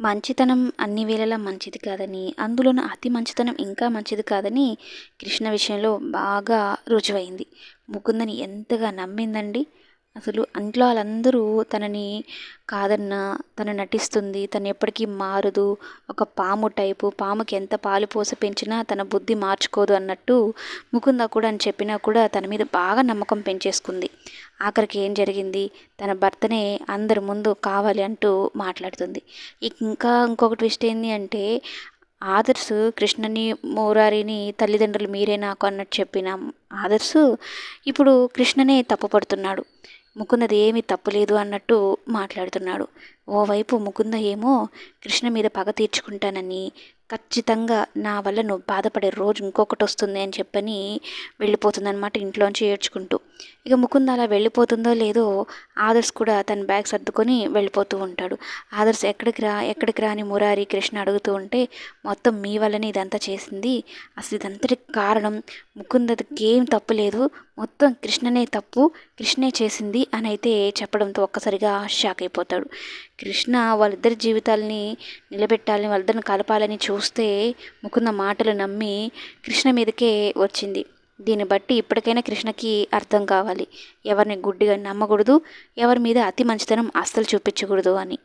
మంచితనం అన్ని వేళలా మంచిది కాదని అందులోనూ అతి మంచితనం ఇంకా మంచిది కాదని కృష్ణ విషయంలో బాగా రుజువైంది. ముకుందని ఎంతగా నమ్మిందండి? అసలు ఇంట్లో వాళ్ళందరూ తనని కాదన్న తను నటిస్తుంది తను ఎప్పటికీ మారదు. ఒక పాము టైపు పాముకి ఎంత పాలు పోసి పెంచినా తన బుద్ధి మార్చుకోదు అన్నట్టు ముకుంద కూడా అని చెప్పినా కూడా తన మీద బాగా నమ్మకం పెంచేసుకుంది. ఆఖరికి ఏం జరిగింది? తన భర్తనే అందరి ముందు కావాలి అంటూ మాట్లాడుతుంది. ఇంకా ఇంకొక ట్విస్ట్ ఏంటి అంటే ఆదర్శ్ కృష్ణని మోరారిని తల్లిదండ్రులు మీరే నాకు అన్నట్టు చెప్పిన ఆదర్శు ఇప్పుడు కృష్ణనే తప్పుపడుతున్నాడు. ముకుందది ఏమీ తప్పులేదు అన్నట్టు మాట్లాడుతున్నాడు. ఓవైపు ముకుంద ఏమో కృష్ణ మీద పగ తీర్చుకుంటానని ఖచ్చితంగా నా వల్ల నువ్వు బాధపడే రోజు ఇంకొకటి వస్తుంది అని చెప్పని వెళ్ళిపోతుందనమాట ఇంట్లోంచి ఏడ్చుకుంటూ. ఇక ముకుంద అలా వెళ్ళిపోతుందో లేదో ఆదర్శ్ కూడా తన బ్యాగ్ సర్దుకొని వెళ్ళిపోతూ ఉంటాడు. ఆదర్శ్ ఎక్కడికి రా ఎక్కడికి రాని మురారి కృష్ణ అడుగుతూ ఉంటే మొత్తం మీ వల్లనే ఇదంతా చేసింది. అసలు ఇదంతటి కారణం ముకుందకి ఏం తప్పు లేదు. మొత్తం కృష్ణనే తప్పు కృష్ణే చేసింది అని అయితే చెప్పడంతో ఒక్కసారిగా షాక్ అయిపోతాడు. కృష్ణ వాళ్ళిద్దరి జీవితాలని నిలబెట్టాలని వాళ్ళిద్దరిని కలపాలని చూస్తే ముకుంద మాటలు నమ్మి కృష్ణ మీదకే వచ్చింది. దీన్ని బట్టి ఇప్పటికైనా కృష్ణకి అర్థం కావాలి. ఎవరిని గుడ్డిగా నమ్మకూడదు ఎవరి మీద అతి మంచితనం అస్సలు చూపించకూడదు అని.